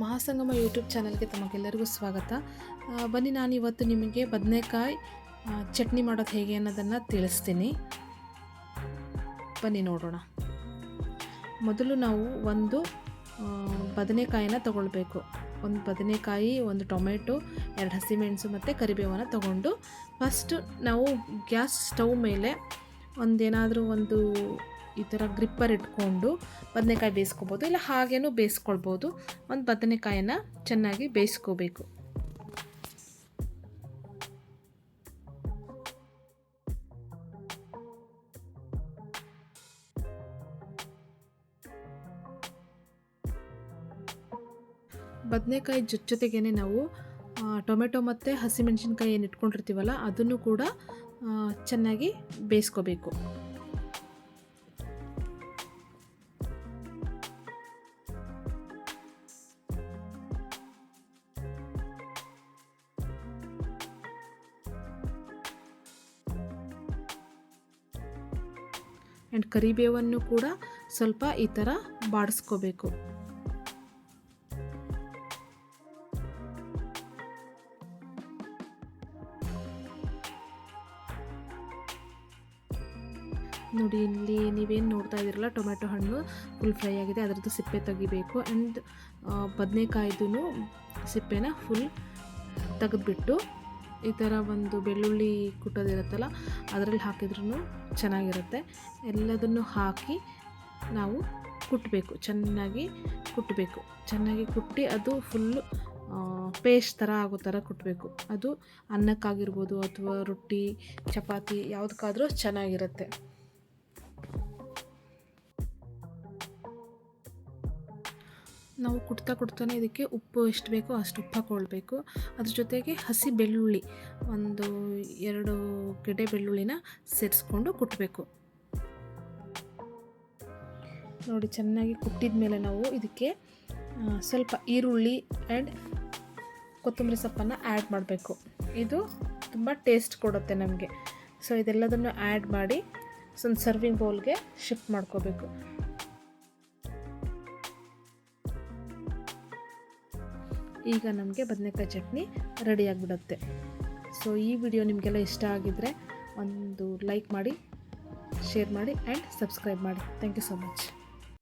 ಮಹಾಸಂಗಮ YouTube ಚಾನಲ್ಗೆ ತಮಗೆಲ್ಲರಿಗೂ ಸ್ವಾಗತ. ಬನ್ನಿ ನಾನು ಇವತ್ತು ನಿಮಗೆ ಬದನೆಕಾಯಿ ಚಟ್ನಿ ಮಾಡೋದು ಹೇಗೆ ಅನ್ನೋದನ್ನು ತಿಳಿಸ್ತೀನಿ. ಬನ್ನಿ ನೋಡೋಣ. ಮೊದಲು ನಾವು ಒಂದು ಬದನೆಕಾಯಿನ ತಗೊಳ್ಬೇಕು. ಒಂದು ಬದನೆಕಾಯಿ, ಒಂದು ಟೊಮೆಟೊ, ಎರಡು ಹಸಿಮೆಣಸು ಮತ್ತು ಕರಿಬೇವನ್ನು ತಗೊಂಡು ಫಸ್ಟು ನಾವು ಗ್ಯಾಸ್ ಸ್ಟವ್ ಮೇಲೆ ಒಂದೇನಾದರೂ ಒಂದು ಈ ಥರ ಗ್ರಿಪ್ಪರ್ ಇಟ್ಕೊಂಡು ಬದನೆಕಾಯಿ ಬೇಯಿಸ್ಕೊಬೋದು. ಇಲ್ಲ ಹಾಗೇನೂ ಬೇಯಿಸ್ಕೊಳ್ಬೋದು. ಒಂದು ಬದನೆಕಾಯನ್ನು ಚೆನ್ನಾಗಿ ಬೇಯಿಸ್ಕೋಬೇಕು. ಬದನೆಕಾಯಿ ಜೊತೆಗೇ ನಾವು ಟೊಮೆಟೊ ಮತ್ತು ಹಸಿಮೆಣಸಿನ್ಕಾಯಿ ಏನು ಇಟ್ಕೊಂಡಿರ್ತೀವಲ್ಲ, ಅದನ್ನು ಕೂಡ ಚೆನ್ನಾಗಿ ಬೇಯಿಸ್ಕೋಬೇಕು. ಆ್ಯಂಡ್ ಕರಿಬೇವನ್ನು ಕೂಡ ಸ್ವಲ್ಪ ಈ ಥರ ಬಾಡಿಸ್ಕೋಬೇಕು. ನೋಡಿ, ಇಲ್ಲಿ ನೀವೇನು ನೋಡ್ತಾ ಇದ್ದೀರಲ್ಲ ಟೊಮೆಟೊ ಹಣ್ಣು ಫುಲ್ ಫ್ರೈ ಆಗಿದೆ, ಅದರದ್ದು ಸಿಪ್ಪೆ ತೆಗಿಬೇಕು ಆ್ಯಂಡ್ ಬದನೆಕಾಯ್ದು ಸಿಪ್ಪೆನ ಫುಲ್ ತೆಗೆದ್ಬಿಟ್ಟು ಈ ಥರ ಒಂದು ಬೆಳ್ಳುಳ್ಳಿ ಕುಟ್ಟೋದಿರುತ್ತಲ್ಲ ಅದರಲ್ಲಿ ಹಾಕಿದ್ರೂ ಚೆನ್ನಾಗಿರುತ್ತೆ. ಎಲ್ಲದನ್ನು ಹಾಕಿ ನಾವು ಕುಟ್ಟಬೇಕು ಚೆನ್ನಾಗಿ ಕುಟ್ಟಬೇಕು ಚೆನ್ನಾಗಿ ಕುಟ್ಟಿ ಅದು ಫುಲ್ಲು ಪೇಸ್ಟ್ ಥರ ಆಗೋ ಥರ ಕುಟ್ಟಬೇಕು ಅದು ಅನ್ನಕ್ಕಾಗಿರ್ಬೋದು ಅಥವಾ ರೊಟ್ಟಿ, ಚಪಾತಿ, ಯಾವುದಕ್ಕಾದರೂ ಚೆನ್ನಾಗಿರುತ್ತೆ. ನಾವು ಕುಟ್ತಾ ಕುಡ್ತಾನೆ ಇದಕ್ಕೆ ಉಪ್ಪು ಎಷ್ಟು ಬೇಕೋ ಅಷ್ಟು ಉಪ್ಪು ಹಾಕ್ಕೊಳ್ಬೇಕು. ಅದ್ರ ಜೊತೆಗೆ ಹಸಿ ಬೆಳ್ಳುಳ್ಳಿ, ಒಂದು ಎರಡು ಗೆಡ್ಡೆ ಬೆಳ್ಳುಳ್ಳಿನ ಸೇರಿಸ್ಕೊಂಡು ಕುಟ್ಟಬೇಕು ನೋಡಿ, ಚೆನ್ನಾಗಿ ಕುಟ್ಟಿದ ಮೇಲೆ ನಾವು ಇದಕ್ಕೆ ಸ್ವಲ್ಪ ಈರುಳ್ಳಿ ಆ್ಯಂಡ್ ಕೊತ್ತಂಬರಿ ಸೊಪ್ಪನ್ನು ಆ್ಯಡ್ ಮಾಡಬೇಕು. ಇದು ತುಂಬ ಟೇಸ್ಟ್ ಕೊಡುತ್ತೆ ನಮಗೆ. ಸೊ ಇದೆಲ್ಲದನ್ನು ಆ್ಯಡ್ ಮಾಡಿ, ಒಂದು ಸರ್ವಿಂಗ್ ಬೌಲ್ಗೆ ಶಿಫ್ಟ್ ಮಾಡ್ಕೋಬೇಕು. ಈಗ ನಮಗೆ ಬದನೆಕಾಯಿ ಚಟ್ನಿ ರೆಡಿಯಾಗಿಬಿಡುತ್ತೆ ಸೊ ಈ ವಿಡಿಯೋ ನಿಮಗೆಲ್ಲ ಇಷ್ಟ ಆಗಿದ್ದರೆ ಒಂದು ಲೈಕ್ ಮಾಡಿ ಶೇರ್ ಮಾಡಿ ಆ್ಯಂಡ್ ಸಬ್ಸ್ಕ್ರೈಬ್ ಮಾಡಿ. Thank you so much